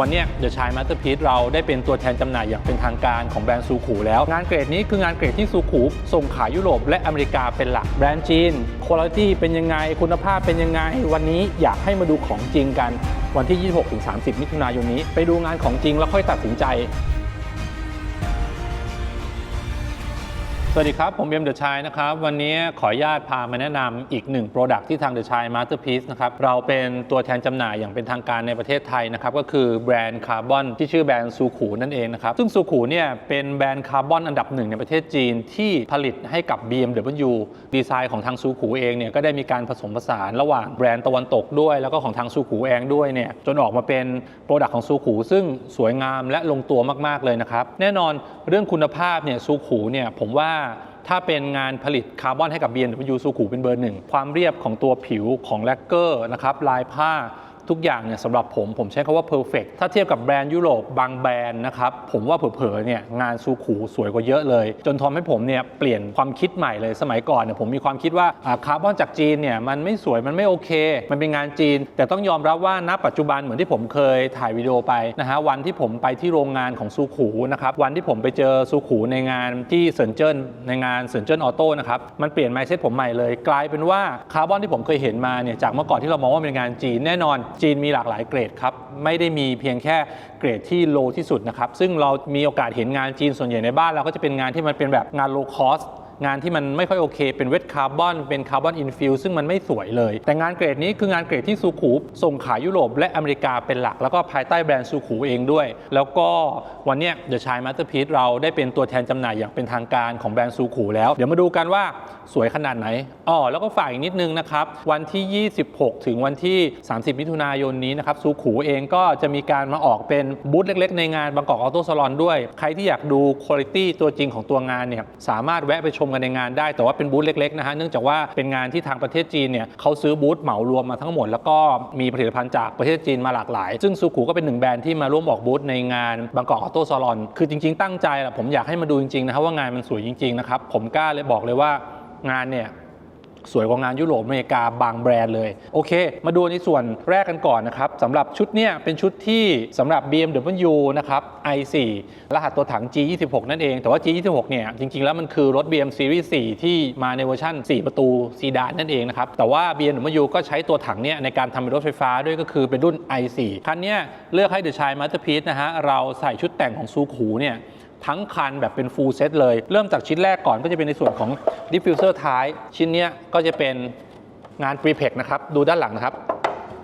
วันนี้เดอะชายมาสเตอร์พีซเราได้เป็นตัวแทนจำหน่ายอย่างเป็นทางการของแบรนด์ซูคูแล้ว งานเกรดนี้คืองานเกรดที่ซูคูส่งขายยุโรปและอเมริกาเป็นหลักแบรนด์จีนคุณภาพเป็นยังไงคุณภาพเป็นยังไง วันนี้อยากให้มาดูของจริงกัน วันที่ 26-30 มิถุนายนนี้ ไปดูงานของจริงแล้วค่อยตัดสินใจ สวัสดีครับ ผมเบียมเดอะชายนะครับ วันนี้ขออนุญาตพามาแนะนำอีกหนึ่งโปรดักที่ทางเดอะชายมาสเตอร์พีซนะครับ เราเป็นตัวแทนจำหน่ายอย่างเป็นทางการในประเทศไทยนะครับ ก็คือแบรนด์คาร์บอนที่ชื่อแบรนด์ซูขูนั่นเองนะครับ ซึ่งซูขูเนี่ยเป็นแบรนด์คาร์บอนอันดับหนึ่งในประเทศจีนที่ผลิตให้กับ BMW ดีไซน์ของทางซูขูเองเนี่ยก็ได้มีการผสมผสานระหว่างแบรนด์ตะวันตกด้วย แล้วก็ของทางซูขูเองด้วยเนี่ยจนออกมาเป็นโปรดักของซูขูซึ่งสวยงามและลงตัวมากๆเลยนะครับแน่นอนเรื่องคุณภาพเนี่ยซูขูเนี่ยผมว่าถ้าเป็นงานผลิตคาร์บอนให้กับ BMW ซูคูเป็นเบอร์หนึ่งความเรียบของตัวผิวของแลกเกอร์นะครับลายผ้า ทุกอย่างเนี่ยสำหรับผม ผมใช้คาว่า perfect ถ้าเทียบกับแบรนด์ยุโรปบางแบรนด์นะครับ ผมว่าเผลอๆเนี่ยงานซูคูสวยกว่าเยอะเลย จนทำให้ผมเนี่ยเปลี่ยนความคิดใหม่เลยสมัยก่อนเนี่ยผมมีความคิดว่าคาร์บอนจากจีนเนี่ยมันไม่สวยมันไม่โอเค มันเป็นงานจีน แต่ต้องยอมรับว่าณปัจจุบันเหมือนที่ผมเคยถ่ายวิดีโอไปนะฮะวันที่ผมไปที่โรงงานของซูคูนะครับวันที่ผมไปเจอซูคูในงานที่เซินเจิ้นในงานเซินเจิ้นออโต้นะครับมันเปลี่ยนไมเซ็ตผมใหม่เลย กลายเป็นว่าคาร์บอนที่ผมเคยเห็นมาเนี่ยจากเมื่อก่อนที่เรามองว่าเป็นงานจีนแน่นอนจีนมีหลากหลายเกรดครับ ไม่ได้มีเพียงแค่เกรดที่โลที่สุดนะครับ ซึ่งเรามีโอกาสเห็นงานจีนส่วนใหญ่ในบ้านเราก็จะเป็นงานที่มันเป็นแบบงานโลคอส งานที่มันไม่ค่อยโอเค เป็นเวทคาร์บอนเป็นคาร์บอนอินฟิวซึ่งมันไม่สวยเลย แต่งานเกรดนี้คืองานเกรดที่ซูคูส่งขายยุโรปและอเมริกาเป็นหลัก แล้วก็ภายใต้แบรนด์ซูคูเองด้วย แล้วก็วันนี้เดอะชายมาสเตอร์พีซเราได้เป็นตัวแทนจำหน่ายอย่างเป็นทางการของแบรนด์ซูคูแล้ว เดี๋ยวมาดูกันว่าสวยขนาดไหนอ๋อแล้วก็ฝากอีกนิดนึงนะครับวันที่ 26 ถึงวันที่ 30 มิถุนายนนี้นะครับซูคูเองก็จะมีการมาออกเป็นบูธเล็ก ๆ ในงานบางกอกออโต้ซาลอนด้วย ใครที่อยากดูคุณภาพตัวจริงของตัวงานเนี่ยสามารถแวะไปชมกันในงานได้ แต่ว่าเป็นบูธเล็กๆนะฮะเนื่องจากว่าเป็นงานที่ทางประเทศจีนเนี่ยเขาซื้อบูธเหมารวมมาทั้งหมด แล้วก็มีผลิตภัณฑ์จากประเทศจีนมาหลากหลาย ซึ่งซูคูก็เป็นหนึ่งแบรนด์ที่มาร่วมออกบูธในงานบางกอกออโต้ซอลอนคือจริง ๆ ตั้งใจแหละผมอยากให้มาดูจริงๆนะครับว่างานมันสวยจริงๆนะครับผมกล้าเลยบอกเลยว่างานเนี่ย สวยกว่างานยุโรปอเมริกาบางแบรนด์เลย โอเค มาดูในส่วนแรกกันก่อนนะครับสำหรับชุดเนี้ยเป็นชุดที่สำหรับ BMW นะครับ i4 รหัสตัวถัง G26 นั่นเอง แต่ว่า G26 เนี่ยจริง ๆ แล้วมันคือรถ BM Series 4 ที่มาในเวอร์ชัน4 ประตูซีดานนั่นเองนะครับแต่ว่า BMW ก็ใช้ตัวถังเนี่ยในการทำเป็นรถไฟฟ้าด้วยก็คือเป็นรุ่น i4 คันเนี้ยเลือกให้เดอะชายมาสเตอร์พีซนะฮะเราใส่ชุดแต่งของซูคูเนี่ย ทั้งคันแบบเป็นฟูลเซตเลย เริ่มจากชิ้นแรกก่อนก็จะเป็นในส่วนของดิฟฟิวเซอร์ท้าย ชิ้นนี้ก็จะเป็นงานฟรีเพกนะครับ ดูด้านหลังนะครับ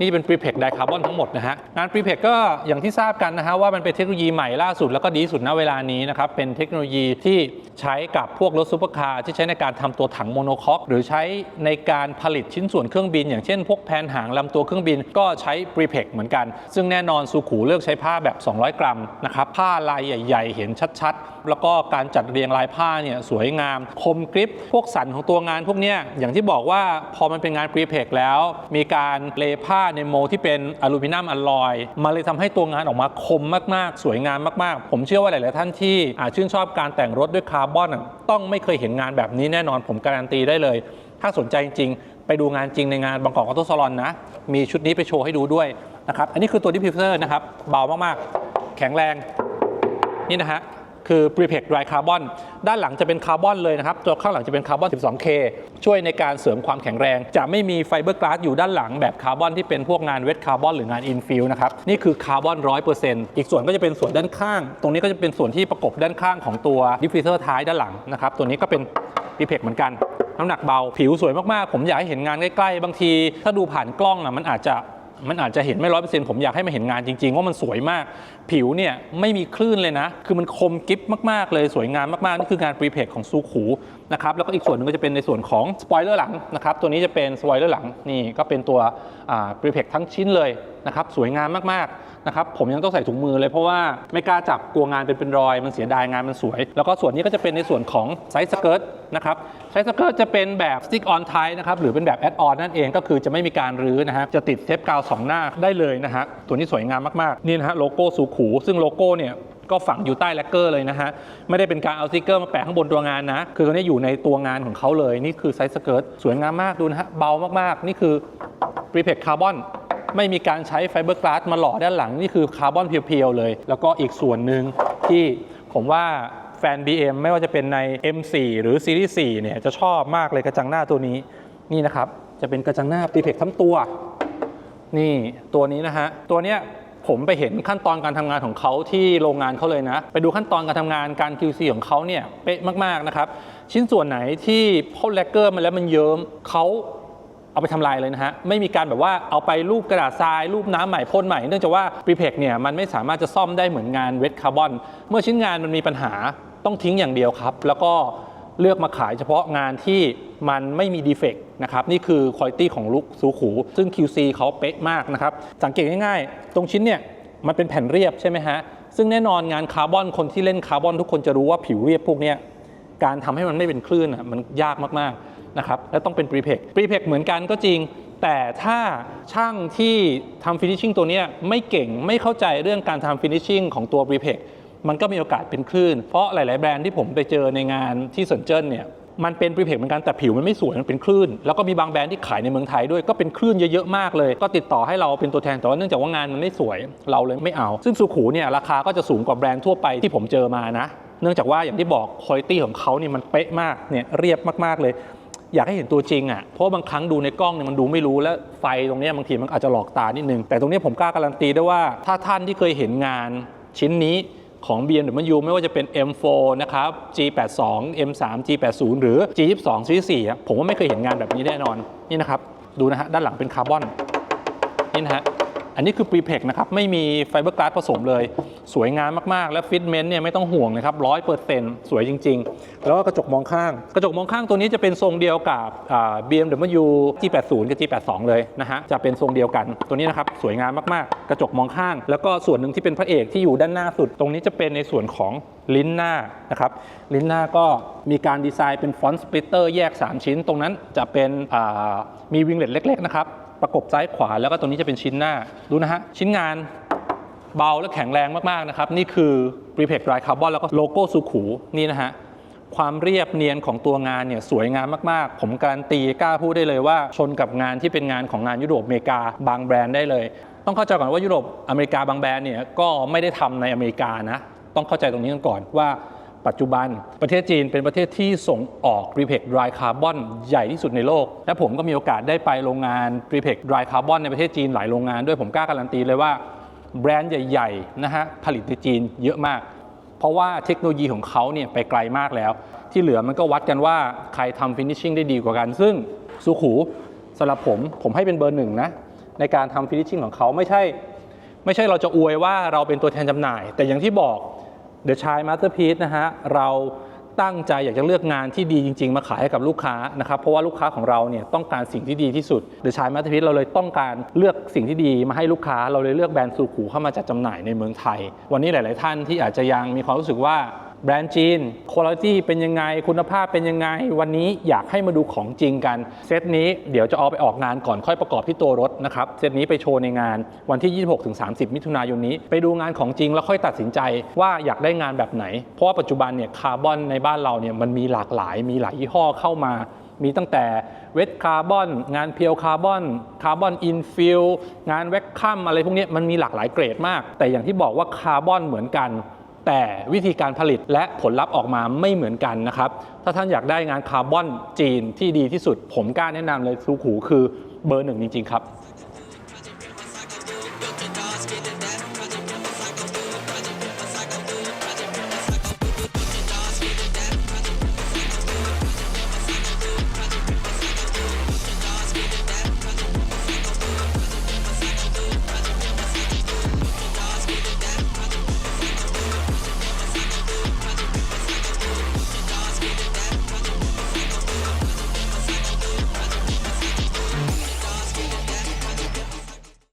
นี่เป็น p r e p e c ไดคาร์บอนทั้งหมดนะฮะงาน p r e p e c ก็อย่างที่ทราบกันนะฮะว่ามันเป็นเทคโนโลยีใหม่ล่าสุดแล้วก็ดีสุดณเวลานี้นะครับเป็นเทคโนโลยีที่ใช้กับพวกรถซูเปอร์คาร์ที่ใช้ในการทำตัวถังโมโนคอกหรือใช้ในการผลิตชิ้นส่วนเครื่องบิน อย่างเช่น พวกแผนหางลำตัวเครื่องบินก็ใช้ p r e p e c เหมือนกัน ซึ่งแน่นอนซูคูเลือกใช้ผ้าแบบ 200 กรัมนะครับผ้าลายใหญ่ ๆ เห็นชัดๆ แล้วก็การจัดเรียงลายผ้าเนี่ยสวยงาม คมกริบพวกสันของตัวงานพวกเนี้ยอย่างที่บอกว่าพอมันเป็นงาน p r e p e c แล้ว มีการเลผ้าในโมที่เป็นอลูมิเนียมอลลอยมันเลยทำให้ตัวงานออกมาคมมากๆ สวยงามมากๆ ผมเชื่อว่าหลายๆท่านที่อาจชื่นชอบการแต่งรถด้วยคาร์บอนต้องไม่เคยเห็นงานแบบนี้แน่นอนผมการันตีได้เลย ถ้าสนใจจริงๆไปดูงานจริงในงานบางกอกออโต้ซาลอนนะ มีชุดนี้ไปโชว์ให้ดูด้วยนะครับ อันนี้คือตัวดิฟฟิวเซอร์นะครับ เบามากๆ แข็งแรง นี่นะฮะ คือ p r e p e c Dry Carbon ด้านหลังจะเป็นคาร์บอนเลยนะครับ ตัวข้างหลังจะเป็นคาร์บอน 12K ช่วยในการเสริมความแข็งแรง จะไม่มีไฟเบอร์กลาสอยู่ด้านหลังแบบคาร์บอนที่เป็นพวกงานเวทคาร์บอนหรืองานอินฟิลนะครับ นี่คือคาร์บอน 100%อีกส่วนก็จะเป็นส่วนด้านข้าง ตรงนี้ก็จะเป็นส่วนที่ประกบด้านข้างของตัวดิฟฟิวเซอร์ท้ายด้านหลังนะครับ ตัวนี้ก็เป็น p r e p e c เหมือนกัน น้ำหนักเบา ผิวสวยมากๆ ผมอยากให้เห็นงานใกล้ๆ บางที ถ้าดูผ่านกล้องอะมันอาจจะ มันอาจจะเห็นไม่ร้อยเปอร์เซ็นต์ผมอยากให้มาเห็นงานจริงๆ ว่ามันสวยมาก ผิวเนี่ยไม่มีคลื่นเลยนะ คือมันคมกิฟมากๆ เลยสวยงามมากๆ นี่คืองาน p r e p e c ของซูคูนะครับแล้วก็อีกส่วนหนึงก็จะเป็นในส่วนของสปอยเลอร์หลังนะครับตัวนี้จะเป็นสปอยเลอร์หลังนี่ก็เป็นตัว p r e p e c ทั้งชิ้นเลยนะครับสวยงามมากๆนะครับผมยังต้องใส่ถุงมือเลยเพราะว่าไม่กล้าจับกลัวงานเป็นเป็นรอย มันเสียดายงานมันสวย แล้วก็ส่วนนี้ก็จะเป็นในส่วนของไซส์สเกิร์ตนะครับไซส์สเกิร์ตจะเป็นแบบ stick on tie นะครับหรือเป็นแบบ add on นั่นเองก็คือจะไม่มีการรื้อนะฮะจะติดเทปกาวสองหน้าได้เลยนะฮะตัวนี้สวยงามมากๆนี่นะฮะโลโก้ซูคูซึ่งโลโก้เนี่ย ก็ฝังอยู่ใต้แลกเกอร์เลยนะฮะ ไม่ได้เป็นการเอาสติกเกอร์มาแปะข้างบนตัวงานนะ คือตัวนี้อยู่ในตัวงานของเขาเลย นี่คือไซส์สเกิร์ตสวยงามมากดูนะฮะ เบามากๆ นี่คือ p r e p e c Carbon ไม่มีการใช้ไฟเบอร์กลาสมาหล่อด้านหลัง นี่คือคาร์บอนเพียวๆเลย แล้วก็อีกส่วนหนึ่งที่ผมว่าแฟน BM ไม่ว่าจะเป็นใน M4 หรือซีรีส์4เนี่ยจะชอบมากเลยกระจังหน้าตัวนี้นี่นะครับ จะเป็นกระจังหน้าปีเพกทั้งตัว นี่ตัวนี้นะฮะ ตัวเนี้ย ผมไปเห็นขั้นตอนการทำงานของเขาที่โรงงานเขาเลยนะ ไปดูขั้นตอนการทำงานการ QC ของเขาเนี่ยเป๊ะมากๆนะครับ ชิ้นส่วนไหนที่พ่นแลกเกอร์มาแล้วมันเยิ้มเขาเอาไปทำลายเลยนะฮะ ไม่มีการแบบว่าเอาไปรูปกระดาษทราย รูปน้ำใหม่พ่นใหม่ เนื่องจากว่าปรีเพกเนี่ยมันไม่สามารถจะซ่อมได้เหมือนงานเวทคาร์บอน เมื่อชิ้นงานมันมีปัญหาต้องทิ้งอย่างเดียวครับ แล้วก็ เลือกมาขายเฉพาะงานที่มันไม่มีดีเฟกต์นะครับนี่คือคุณภาพของลูกซูขูซึ่ง QC เขาเป๊ะมากนะครับสังเกตง่ายๆ ตรงชิ้นเนี่ยมันเป็นแผ่นเรียบใช่ไหมฮะซึ่งแน่นอนงานคาร์บอนคนที่เล่นคาร์บอนทุกคนจะรู้ว่าผิวเรียบพวกนี้การทำให้มันไม่เป็นคลื่นอะมันยากมากๆนะครับและต้องเป็นปรีเพกปรีเพกเหมือนกันก็จริง แต่ถ้าช่างที่ทำฟินิชชิ่งตัวเนี้ยไม่เก่งไม่เข้าใจเรื่องการทำฟินิชชิ่งของตัวปรีเพก มันก็มีโอกาสเป็นคลื่น เพราะหลาย ๆ แบรนด์ที่ผมไปเจอในงานที่สนเจิ้นเนี่ยมันเป็นปรีเพกเหมือนกันแต่ผิวมันไม่สวยมันเป็นคลื่น แล้วก็มีบางแบรนด์ที่ขายในเมืองไทยด้วยก็เป็นคลื่นเยอะ ๆ มากเลย ก็ติดต่อให้เราเป็นตัวแทนแต่ว่าเนื่องจากว่างานมันไม่สวยเราเลยไม่เอา ซึ่งสุขูเนี่ยราคาก็จะสูงกว่าแบรนด์ทั่วไปที่ผมเจอมานะ เนื่องจากว่าอย่างที่บอกคุณภาพของเขาเนี่ยมันเป๊ะมากเนี่ยเรียบมากๆเลยอยากให้เห็นตัวจริงอะ เพราะบางครั้งดูในกล้องเนี่ยมันดูไม่รู้และไฟตรงเนี้ยบางทีมันอาจจะหลอกตานิดนึง แต่ตรงนี้ผมกล้าการันตีได้ว่า ถ้าท่านที่เคยเห็นงานชิ้นนี้ ของ BMW ไม่ว่าจะเป็น M4 นะครับ G82 M3 G80 หรือ G22 G4 ผมว่าไม่เคยเห็นงานแบบนี้แน่นอนนี่นะครับดูนะฮะด้านหลังเป็นคาร์บอนนี่นะฮะ อันนี้คือ p r e p e c นะครับ ไม่มีไฟเบอร์กลาสผสมเลย สวยงามมาก ๆ และฟิตเมนต์เนี่ยไม่ต้องห่วงนะครับร้อยเปอร์เซ็นต์สวยจริง ๆ แล้วก็กระจกมองข้าง กระจกมองข้างตัวนี้จะเป็นทรงเดียวกับอ่า BMW G80 กับ G82 เลยนะฮะ จะเป็นทรงเดียวกัน ตัวนี้นะครับสวยงามมาก ๆ กระจกมองข้าง แล้วก็ส่วนหนึ่งที่เป็นพระเอกที่อยู่ด้านหน้าสุด ตรงนี้จะเป็นในส่วนของลิ้นหน้านะครับ ลิ้นหน้าก็มีการดีไซน์เป็นฟอนต์สปลิตเตอร์แยก 3 ชิ้น ตรงนั้นจะเป็นมีวิงเล็ตเล็ก ๆ นะครับ ประกบซ้ายขวา แล้วก็ตรงนี้จะเป็นชิ้นหน้า ดูนะฮะ ชิ้นงานเบาและแข็งแรงมากๆนะครับ นี่คือ p r e p e c Dry Carbon แล้วก็โลโก้สุขูนี่นะฮะ ความเรียบเนียนของตัวงานเนี่ยสวยงามมากๆ ผมการันตีกล้าพูดได้เลยว่า ชนกับงานที่เป็นงานของงานยุโรปอเมริกาบางแบรนด์ได้เลย ต้องเข้าใจก่อนว่ายุโรปอเมริกาบางแบรนด์เนี่ยก็ไม่ได้ทำในอเมริกานะต้องเข้าใจตรงนี้กันก่อนว่า ปัจจุบัน ประเทศจีนเป็นประเทศที่ส่งออก r e p e c Dry Carbon ใหญ่ที่สุดในโลก และผมก็มีโอกาสได้ไปโรงงาน r e p e c Dry Carbon ในประเทศจีนหลายโรงงานด้วยผมกล้าการันตีเลยว่าแบรนด์ใหญ่ๆนะฮะผลิตในจีนเยอะมาก เพราะว่าเทคโนโลยีของเขาเนี่ยไปไกลมากแล้ว ที่เหลือมันก็วัดกันว่าใครทำฟินิชชิ่งได้ดีกว่ากัน ซึ่งสุขูสำหรับผมผมให้เป็นเบอร์หนึ่งนะในการทำฟินิชชิ่งของเขาไม่ใช่ ไม่ใช่เราจะอวยว่าเราเป็นตัวแทนจำหน่าย แต่อย่างที่บอก The Chai Masterpiece นะฮะเราตั้งใจอยากจะเลือกงานที่ดีจริง ๆ มาขายให้กับลูกค้านะครับเพราะว่าลูกค้าของเราเนี่ยต้องการสิ่งที่ดีที่สุด The Chai Masterpiece เราเลยต้องการเลือกสิ่งที่ดีมาให้ลูกค้า เราเลยเลือกแบรนด์ซูคูเข้ามาจัดจำหน่ายในเมืองไทย วันนี้หลาย ๆ ท่านที่อาจจะยังมีความรู้สึกว่า แบรนด์จีนคุณภาพเป็นยังไง คุณภาพเป็นยังไง วันนี้อยากให้มาดูของจริงกัน เซตนี้เดี๋ยวจะเอาไปออกงานก่อนค่อยประกอบที่ตัวรถนะครับ เซตนี้ไปโชว์ในงานวันที่ 26-30 มิถุนายนนี้ ไปดูงานของจริงแล้วค่อยตัดสินใจว่าอยากได้งานแบบไหน เพราะว่าปัจจุบันเนี่ยคาร์บอนในบ้านเราเนี่ยมันมีหลากหลาย มีหลายยี่ห้อเข้ามามีตั้งแต่เวทคาร์บอน งานเพียวคาร์บอนคาร์บอนอินฟิลงานแวคคัมอะไรพวกนี้มันมีหลากหลายเกรดมาก แต่อย่างที่บอกว่าคาร์บอนเหมือนกัน แต่วิธีการผลิตและผลลัพธ์ออกมาไม่เหมือนกันนะครับ ถ้าท่านอยากได้งานคาร์บอนจีนที่ดีที่สุด ผมกล้าแนะนำเลยซูขูคือเบอร์หนึ่งจริง ๆ ครับ